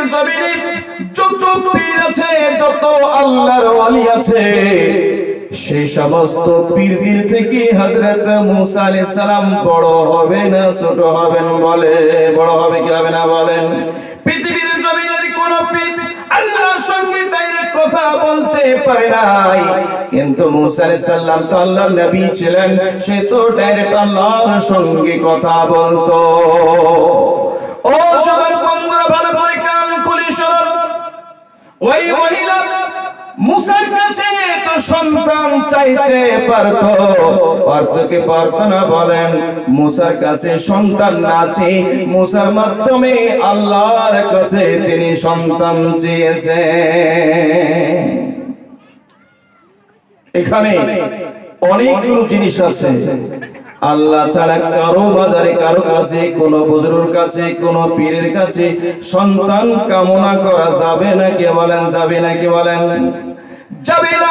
পৃথিবীর জমিনে যত পীর আছে, যত আল্লাহর ওয়ালি আছে সেই সমস্ত পীর পীর থেকে হযরত মুসা আলাইহিস সালাম বড় হবে ছোট হবেন বলে? বড় হবে কি হবে না বলেন? পৃথিবীর জমিনের কোন পীর আল্লাহর সঙ্গে ডাইরেক্ট কথা বলতে পারে নাই। কিন্তু মুসা আলাইহিস সালাম তো আল্লাহর নবী ছিলেন, সে তো ডাইরেক্ট আল্লাহর সঙ্গে কথা বলতো। ও যুবক বন্ধুরা ভালো করে কান খুলে শুনুন ওই মহিলা মুসার কাছে তো সন্তান চাইতে পারত। পারত কি পারত বলেন, মুসার কাছে সন্তান না মুসার মাধ্যমে আল্লাহর কাছে তিনি সন্তান চেয়েছেন। এখানে অনেকগুলো জিনিস আছে। আল্লাহ ছাড়া কারও বাজারে, কারও কাছে, কোন বুজুর্গের কাছে, কোন পীরের কাছে সন্তান কামনা করা যাবে না কে বলেন, যাবে না কে বলেন? যাবে না।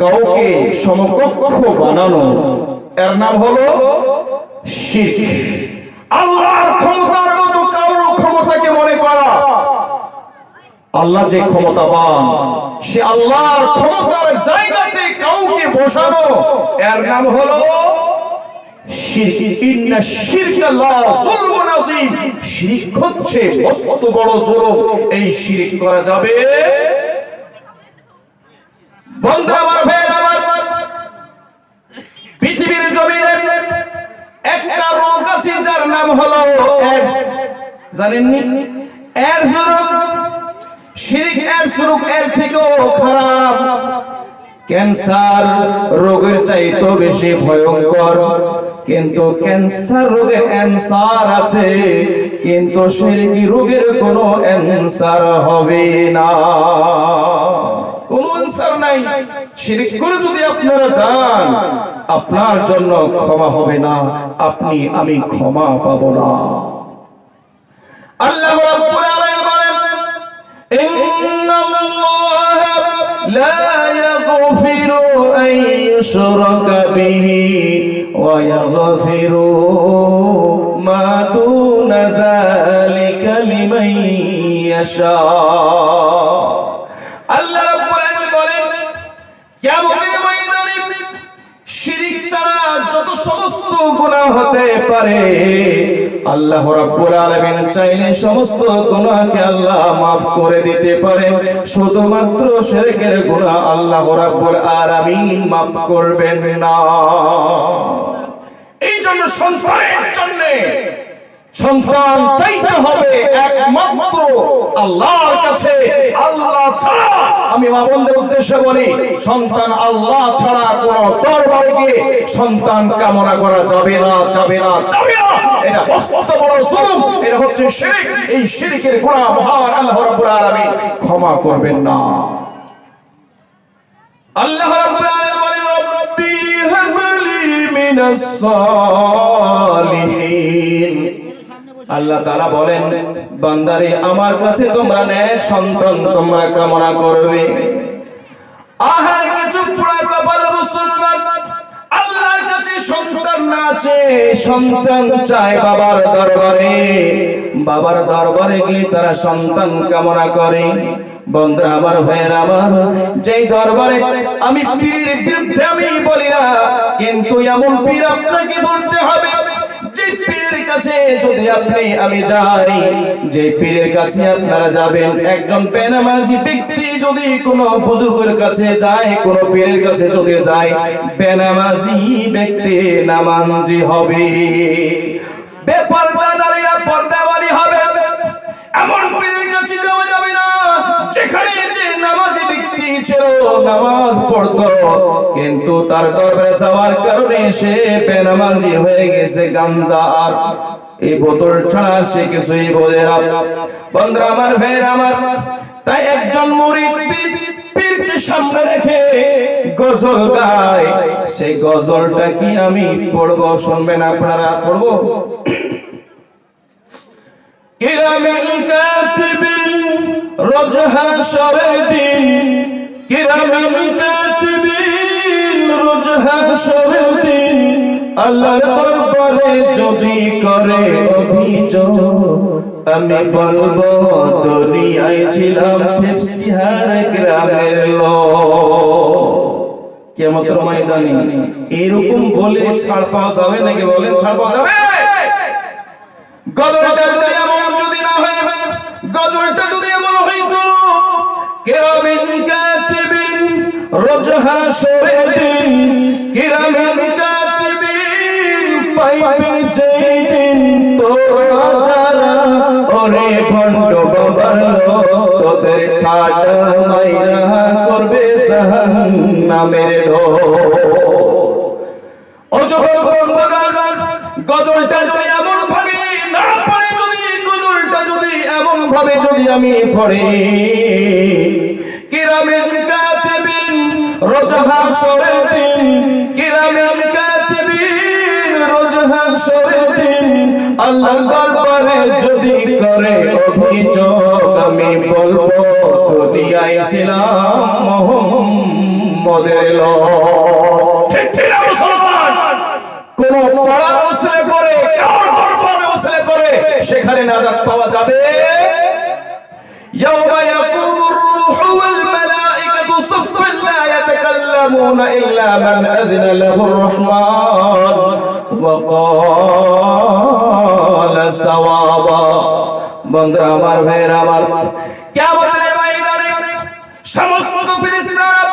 কাউকে সমকক্ষ বানানো। এর নাম হলো শিরক। আল্লাহর ক্ষমতার মতো কারও ক্ষমতাকে মনে করা। আল্লাহ যে ক্ষমতাবান সে আল্লাহর ক্ষমতার জায়গাতে কাউকে বসানো। এর নাম হলো শিরক। হচ্ছে বড় জুলুম। এই শিরক করা যাবে একটা রোগ আছে, যার নাম হলো থেকেও খারাপ। ক্যান্সার রোগের চাইতো বেশি ভয়ঙ্কর। কিন্তু ক্যান্সার রোগে অ্যান্সার আছে, কিন্তু শিরকি রোগের কোনো অ্যান্সার হবে না। আপনারা জন্য ক্ষমা হবে না আপনি আমি ক্ষমা পাবো না। আল্লাহ রাব্বুল আলামিন ওয়া আল্লাহ রাব্বুল আলামিন চাইলে সমস্ত গুনাহকে আল্লাহ maaf করে দিতে পারে। শুধুমাত্র শিরকের গুনাহ আল্লাহ রাব্বুল আলামিন maaf করবেন না। এই জন্য সন্তানের জন্য সন্তান চাইতে হবে একমাত্র আল্লাহর কাছে আল্লাহ ছাড়া। আমি মা বোনদের উদ্দেশ্যে বলি সন্তান আল্লাহ ছাড়া কোন দরবারে গিয়ে সন্তান কামনা করা যাবে না যাবে না যাবে না। এটা মস্ত বড় জুলুম। এটা হচ্ছে শিরক। এই শিরকের গুনাহ মহান আল্লাহ রাব্বুল আলামিন ক্ষমা করবেন না। আল্লাহ রাব্বুল আলামিন বলেন রব্বি হাবলি মিনাস সালিহিন। আল্লাহ তাআলা বলেন, বান্দারে, আমার কাছে তোমরা নেক সন্তান, তোমরা কামনা করবে। আহার কিছু পুরা কপাল মুসলমান দরবারে। তারা করে। আমি পীরের বিরুদ্ধে আমি বলি না, কিন্তু এমন পীর আপনাকে ধরতে হবে যে একজন বেনামাজি ব্যক্তি যদি কোনো বুজুর্গের কাছে যায়, কোন পীরের কাছে যদি যায়, বেনামাজি নামাজি হবে। বেপরদা নারীরা পর্দাওয়ালি হবে। নামাজ পড়তো। কিন্তু তার দরবারে যাওয়ার কারণে সে বেনামাজি হয়ে গেছে গাঞ্জা। আর এই বোতল ছাড়া সে কিছুই বোঝে না। বন্ধুরা, আমার ভাইয়ের, আমার। তাই একজন মুরিদ পীর পীরকে সামনে রেখে গজল গায়। সেই গজলটা কি আমি পড়ব? শুনবেন আপনারা? পড়ব? কিরামিন কাতিবিন রোজ হাসরের দিন আল্লাহর দরবারে যদি করে অভিযোগ আমি বলব দুনিয়ায় ছিলাম ফেফসিহার গ্রামের লোক। কেমতের ময়দানে? এরকম বলে ছাড় পাওয়া যাবে নাকি বলেন? ছাড় পাওয়া যাবে? গজলটা রোজ হাসরের দিন কিরামিন কাতিবিন পাইবি যেই দিন তোরা যারা ওরে ভণ্ড বাবার তোদের ঠাডা মাইরা করবে জাহান্নামের লোক ও যুবক বন্ধুগণ, গজলটা যদি এমন ভাবে না আমি পড়ি কিরামিন রোজ হাসরে দিন কিরামিন কাতিবিন যদি করে অভিযোগ আমি বলব দুনিয়ায় কোন সেখানে নাজাত পাওয়া যাবে? يتكلمون إلا من أذن له الرحمن وقال سوابا বন্ধুরা আমার ভাইয়ের আমার কেমন সমস্ত ফেরেশতারা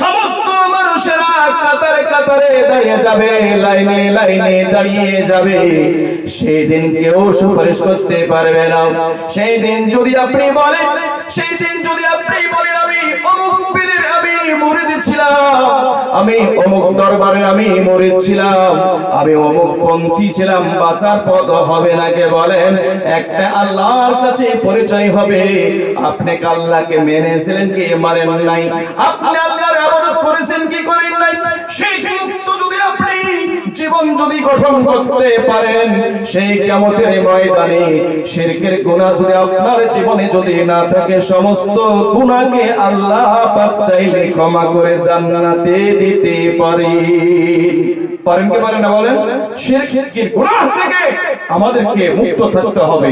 সমস্ত মানুষেরা কাতারে কাতারে দাঁড়িয়ে যাবে লাইনে লাইনে দাঁড়িয়ে যাবে সেই দিন কেউ সুপারিশ করতে পারবে না সেই দিন যদি আপনি বলেন সেই দিন যদি আপনি বলেন আমি ছিলাম আমি অমুক দরবারে আমি মুরিদ আমি অমুক পন্থী ছিলাম, বাঁচার পদ হবে না কে বলেন? একটা আল্লাহর কাছে পরিচয় হবে। আপনি আল্লাহকে মেনেছিলেন কি মানেন নাই? আপনি আল্লাহর ইবাদত করেছেন কি করেন জীবন যদি গঠন করতে পারেন, সেই কেমতের ময়দানে শিরকের গুণা যদি আপনার জীবনে যদি না থাকে, সমস্ত গুণাকে আল্লাহ চাইলে ক্ষমা করে জান্নাতে দিতে পারে। পারেন কি পারেন না বলেন? শিরকের গুনাহ থেকে আমাদেরকে মুক্ত থাকতে হবে।